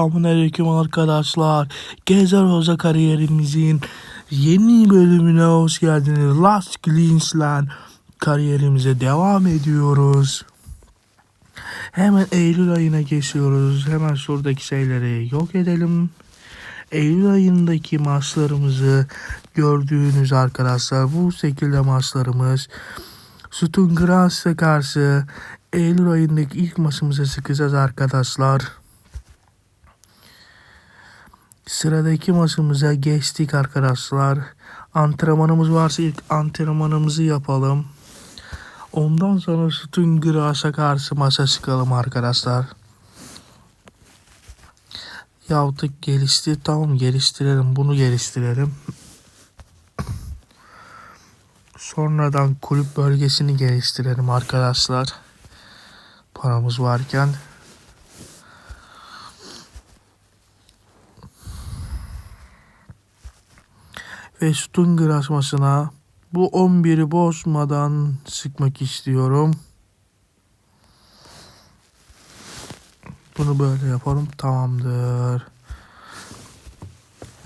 Selamun Aleyküm arkadaşlar. Gezer Hoca kariyerimizin yeni bölümüne hoş geldiniz. Last Glimpse'le kariyerimize devam ediyoruz. Hemen Eylül ayına geçiyoruz. Hemen şuradaki şeyleri yok edelim. Eylül ayındaki maçlarımızı gördüğünüz arkadaşlar bu şekilde maçlarımız. Sütun Grass'a karşı Eylül ayındaki ilk maçımıza çıkacağız arkadaşlar. Sıradaki maçımıza geçtik arkadaşlar. Antrenmanımız varsa ilk antrenmanımızı yapalım. Ondan sonra Sütun Grass'a karşı maça çıkalım arkadaşlar. Yaptık gelişti. Tamam geliştirelim. Bunu geliştirelim. Sonradan kulüp bölgesini geliştirelim arkadaşlar. Paramız varken. Ve Stunger asmasına bu 11'i bozmadan sıkmak istiyorum. Bunu böyle yapalım. Tamamdır.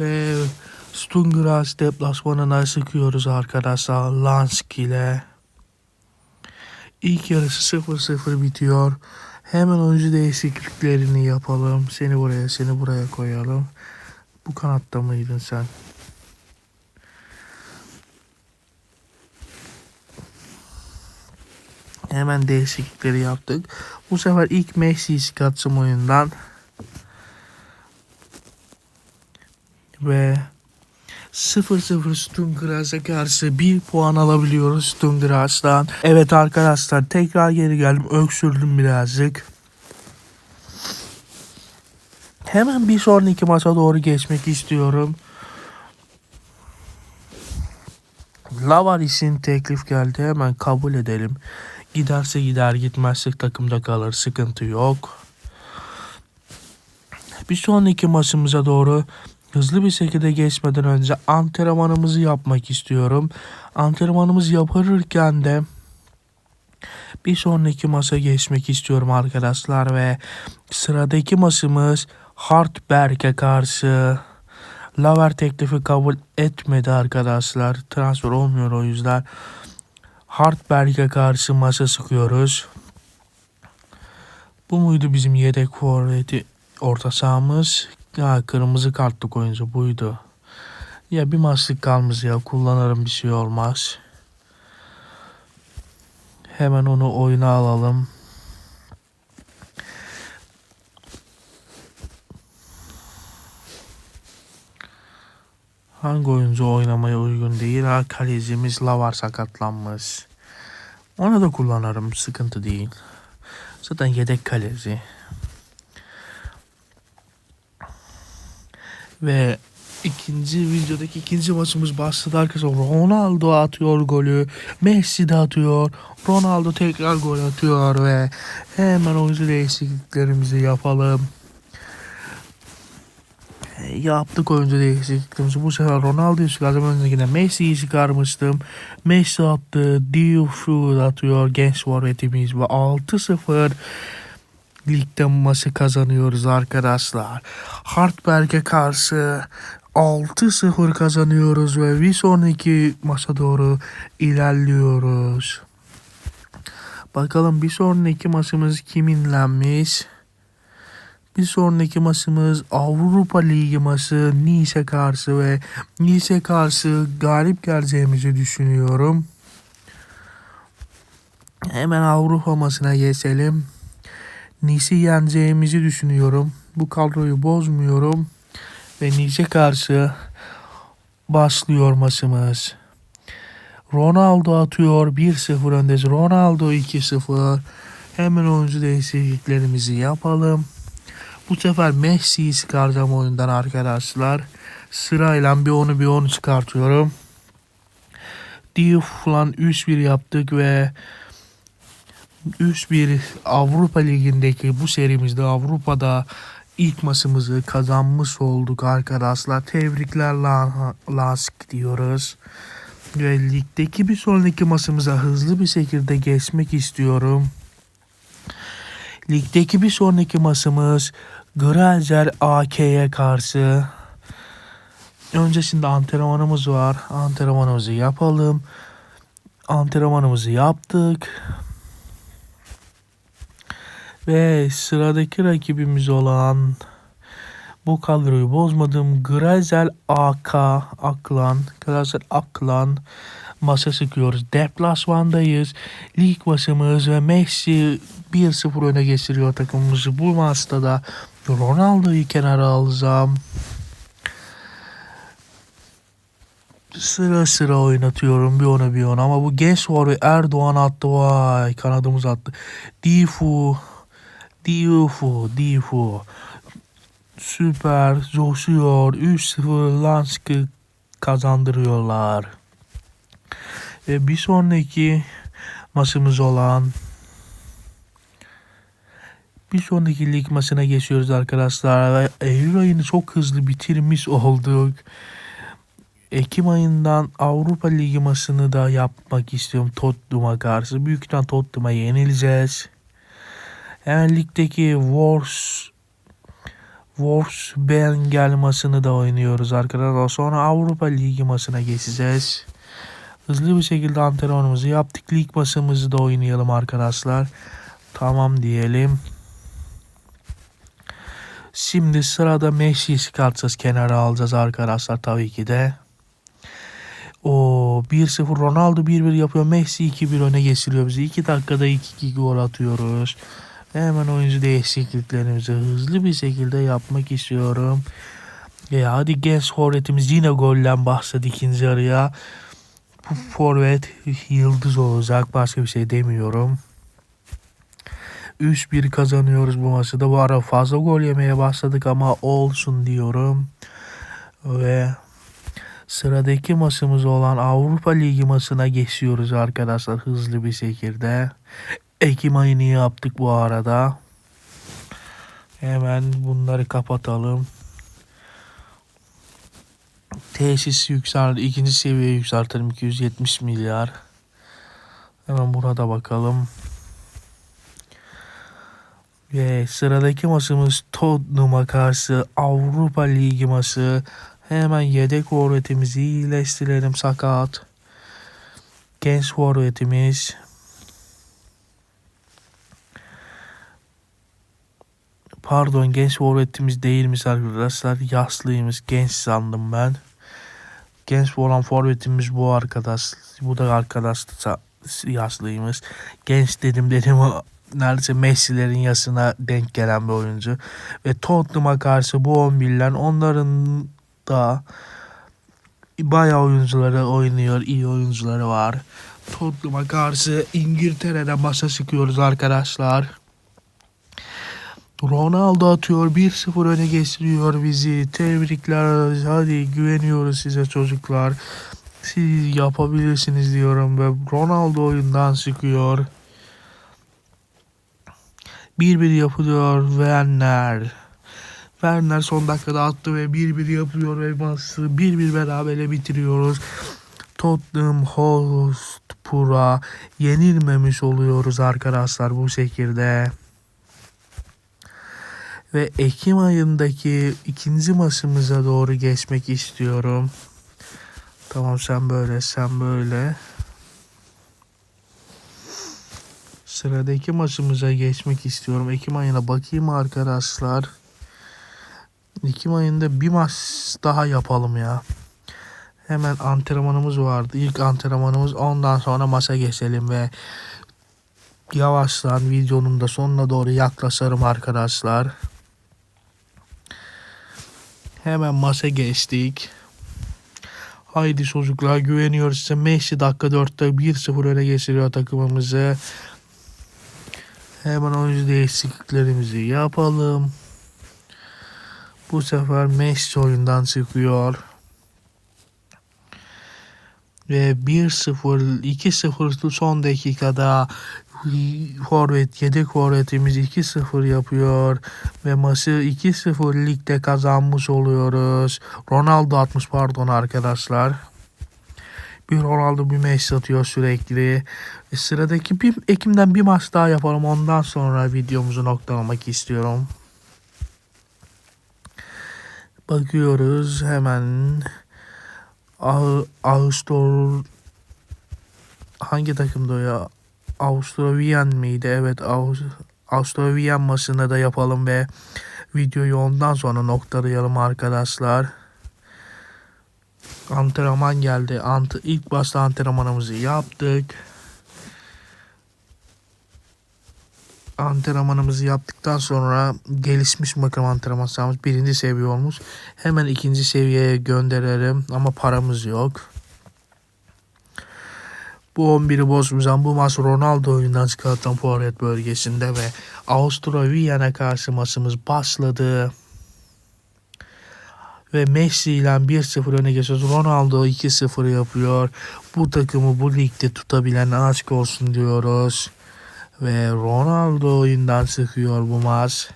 Ve Stungras deplasmanına sıkıyoruz arkadaşlar. Lansk ile. İlk yarısı 0-0 bitiyor. Hemen oyuncu değişikliklerini yapalım. Seni buraya, seni buraya koyalım. Bu kanatta mıydın sen? Hemen değişiklikleri yaptık. Bu sefer ilk Messi'yi çıkarttım oyundan. Ve 0-0 Stungras'a karşı 1 puan alabiliyoruz Stungras'tan. Evet arkadaşlar tekrar geri geldim. Öksürdüm birazcık. Hemen bir sonraki maça doğru geçmek istiyorum. Lavaris'in teklif geldi. Hemen kabul edelim. Giderse gider gitmezse takımda kalır. Sıkıntı yok. Bir sonraki maçımıza doğru hızlı bir şekilde geçmeden önce antrenmanımızı yapmak istiyorum. Antrenmanımızı yaparken de bir sonraki masa geçmek istiyorum arkadaşlar ve sıradaki maçımız Hartberg'e karşı Laver teklifi kabul etmedi arkadaşlar. Transfer olmuyor o yüzden. Hartberg'e karşı masa sıkıyoruz. Bu muydu bizim yedek forveti orta sahamız? Ya kırmızı kartlık oyuncu buydu. Ya bir maçlık kalmış ya kullanırım bir şey olmaz. Hemen onu oyuna alalım. Hangi oyuncu oynamaya uygun değil? Ha, kalecimiz Lavar sakatlanmış. Onu da kullanırım. Sıkıntı değil. Zaten yedek kaleci. Ve ikinci videodaki ikinci maçımız başladı arkadaşlar. Ronaldo atıyor golü. Messi de atıyor. Ronaldo tekrar gol atıyor ve hemen oyuncu değişikliklerimizi yapalım. Yaptık oyuncu değişikliklerimizi. Bu sefer Ronaldo'yu çıkardım. Öncekinde Messi'yi çıkarmıştım. Messi attı. Diouf atıyor genç forvetimiz ve 6-0 ligde maçı kazanıyoruz arkadaşlar. Hartberg'e karşı 6-0 kazanıyoruz ve bir sonraki maça doğru ilerliyoruz. Bakalım bir sonraki maçımız kiminlenmiş? Bir sonraki maçımız Avrupa Ligi maçı Nice karşı ve Nice karşı galip geleceğimizi düşünüyorum. Hemen Avrupa maçına geçelim. Nice'i yeneceğimizi düşünüyorum. Bu kadroyu bozmuyorum. Ve Nice karşı başlıyor maçımız. Ronaldo atıyor 1-0 öndeyiz. Ronaldo 2-0. Hemen oyuncu değişikliklerimizi yapalım. Bu sefer Messi'yi çıkaracağım oyundan arkadaşlar. Sırayla bir onu bir onu çıkartıyorum. Diouf'la 3-1 yaptık ve 3-1 Avrupa Ligi'ndeki bu serimizde Avrupa'da ilk maçımızı kazanmış olduk arkadaşlar. Tebrikler La- Lask diyoruz. Ve ligdeki bir sonraki maçımıza hızlı bir şekilde geçmek istiyorum. Ligdeki bir sonraki maçımız Grazer AK'ye karşı. Öncesinde antrenmanımız var. Antrenmanımızı yapalım. Antrenmanımızı yaptık. Ve sıradaki rakibimiz olan bu kadroyu bozmadığım Grazel AK Aklan Grazel Aklan masa sıkıyoruz. Deplasmandayız. Lig maçımız ve Messi 1-0 öne geçiriyor takımımızı. Bu maçta da Ronaldo'yu kenara alacağım. Sıra sıra oynatıyorum bir ona bir ona ama bu genç var ve Erdoğan attı vay kanadımız attı. Difu Difu Difu süper coşuyor 3-0 Lansk'ı kazandırıyorlar. Ve bir sonraki maçımız olan bir sonraki lig maçına geçiyoruz arkadaşlar. Eylül ayını çok hızlı bitirmiş olduk. Ekim ayından Avrupa Ligi maçını da yapmak istiyorum Tottenham'a karşı. Büyük ihtimal Tottenham'a yenileceğiz. Hemen ligdeki Wars Wolves Bengal maçını da oynuyoruz arkadaşlar. Sonra Avrupa Ligi maçına geçeceğiz. Hızlı bir şekilde antrenmanımızı yaptık. Lig maçımızı da oynayalım arkadaşlar. Tamam diyelim. Şimdi sırada Messi'yi çıkartacağız. Kenara alacağız arkadaşlar tabii ki de. O 1-0 Ronaldo 1-1 yapıyor. Messi 2-1 öne geçiriyor bizi. 2 dakikada 2-2 gol atıyoruz. Hemen oyuncu değişikliklerimizi hızlı bir şekilde yapmak istiyorum. E hadi genç forvetimiz yine golden başladı ikinci yarıya. Bu forvet yıldız olacak. Başka bir şey demiyorum. 3-1 kazanıyoruz bu maçı da. Bu ara fazla gol yemeye başladık ama olsun diyorum. Ve sıradaki maçımız olan Avrupa Ligi maçına geçiyoruz arkadaşlar hızlı bir şekilde. Ekim ayını yaptık bu arada. Hemen bunları kapatalım. Tesis yükseldi. ikinci seviye yükseltelim. 270 milyar. Hemen burada bakalım. Ve sıradaki maçımız Tottenham'a karşı Avrupa Ligi maçı. Hemen yedek forvetimizi iyileştirelim sakat. Genç forvetimiz. Pardon genç forvetimiz değilmiş arkadaşlar. Yaşlıymış. Genç sandım ben. Genç olan forvetimiz bu arkadaş. Bu da arkadaş yaşlıymış. Genç dedim dedim neredeyse Messi'lerin yaşına denk gelen bir oyuncu. Ve Tottenham'a karşı bu 11'ler onların da bayağı oyuncuları oynuyor. iyi oyuncuları var. Tottenham'a karşı İngiltere'de masa çıkıyoruz arkadaşlar. Ronaldo atıyor 1-0 öne geçiriyor bizi. Tebrikler. Hadi güveniyoruz size çocuklar. Siz yapabilirsiniz diyorum ve Ronaldo oyundan çıkıyor. 1-1 yapılıyor Werner. Werner son dakikada attı ve 1-1 yapıyor ve maçı 1-1 berabere bitiriyoruz. Tottenham Hotspur'a yenilmemiş oluyoruz arkadaşlar bu şekilde. Ve Ekim ayındaki ikinci maçımıza doğru geçmek istiyorum. Tamam sen böyle sen böyle. Sıradaki maçımıza geçmek istiyorum. Ekim ayına bakayım arkadaşlar. Ekim ayında bir maç daha yapalım ya. Hemen antrenmanımız vardı. İlk antrenmanımız ondan sonra maça geçelim ve yavaştan videonun da sonuna doğru yaklaşırım arkadaşlar. Hemen masa geçtik. Haydi çocuklar güveniyoruz size. Messi dakika 4'te 1-0 öne geçiriyor takımımızı. Hemen oyuncu değişikliklerimizi yapalım. Bu sefer Messi oyundan çıkıyor. Ve 1-0, 2-0 son dakikada forvet, yedek forvetimiz 2-0 yapıyor ve maçı 2-0 ligde kazanmış oluyoruz. Ronaldo atmış pardon arkadaşlar. Bir Ronaldo bir Messi atıyor sürekli. E, sıradaki bir Ekim'den bir maç daha yapalım. Ondan sonra videomuzu noktalamak istiyorum. Bakıyoruz hemen Ağ- Ağustos hangi takımda o ya? Avustroviyen miydi? Evet Avus Avustroviyen maçını da yapalım ve videoyu ondan sonra noktalayalım arkadaşlar. Antrenman geldi. Ant ilk başta antrenmanımızı yaptık. Antrenmanımızı yaptıktan sonra gelişmiş makam antrenman sahamız birinci seviye olmuş. Hemen ikinci seviyeye gönderelim ama paramız yok. Bu 11'i bozmayacağım. Bu maç Ronaldo oyundan çıkartan forvet bölgesinde ve Avusturya Viyan'a karşı maçımız başladı. Ve Messi ile 1-0 öne geçiyoruz. Ronaldo 2-0 yapıyor. Bu takımı bu ligde tutabilen aşk olsun diyoruz. Ve Ronaldo oyundan çıkıyor bu maç.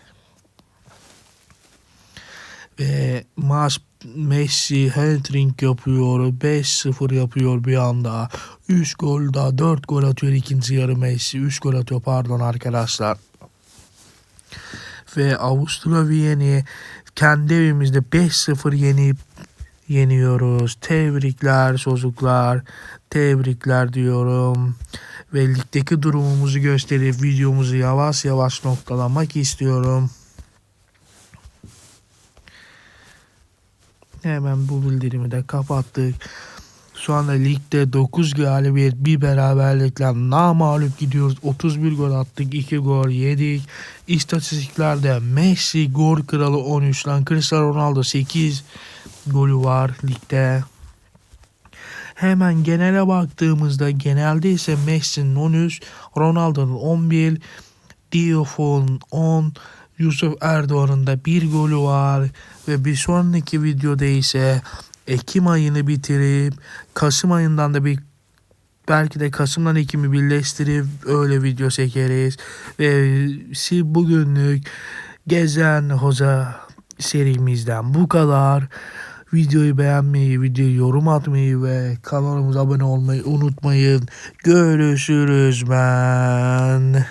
Ve maç Messi hat-trick yapıyor. 5-0 yapıyor bir anda. 3 gol daha 4 gol atıyor ikinci yarı Messi. 3 gol atıyor pardon arkadaşlar. Ve Avusturya Viyen'i kendi evimizde 5-0 yenip yeniyoruz. Tebrikler çocuklar. Tebrikler diyorum. Ve ligdeki durumumuzu gösterip videomuzu yavaş yavaş noktalamak istiyorum. Hemen bu bildirimi de kapattık. Şu anda ligde 9 galibiyet bir beraberlikle namalup gidiyoruz. 31 gol attık 2 gol yedik. İstatistiklerde Messi gol kralı 13 lan Cristiano Ronaldo 8 golü var ligde. Hemen genele baktığımızda genelde ise Messi'nin 13, Ronaldo'nun 11, Diouf'un 10, Yusuf Erdoğan'ın da bir golü var ve bir sonraki videoda ise Ekim ayını bitirip Kasım ayından da bir belki de Kasım'dan Ekim'i birleştirip öyle video çekeriz. Ve siz bugünlük Gezen Hoca serimizden bu kadar. Videoyu beğenmeyi, videoyu yorum atmayı ve kanalımıza abone olmayı unutmayın. Görüşürüz ben.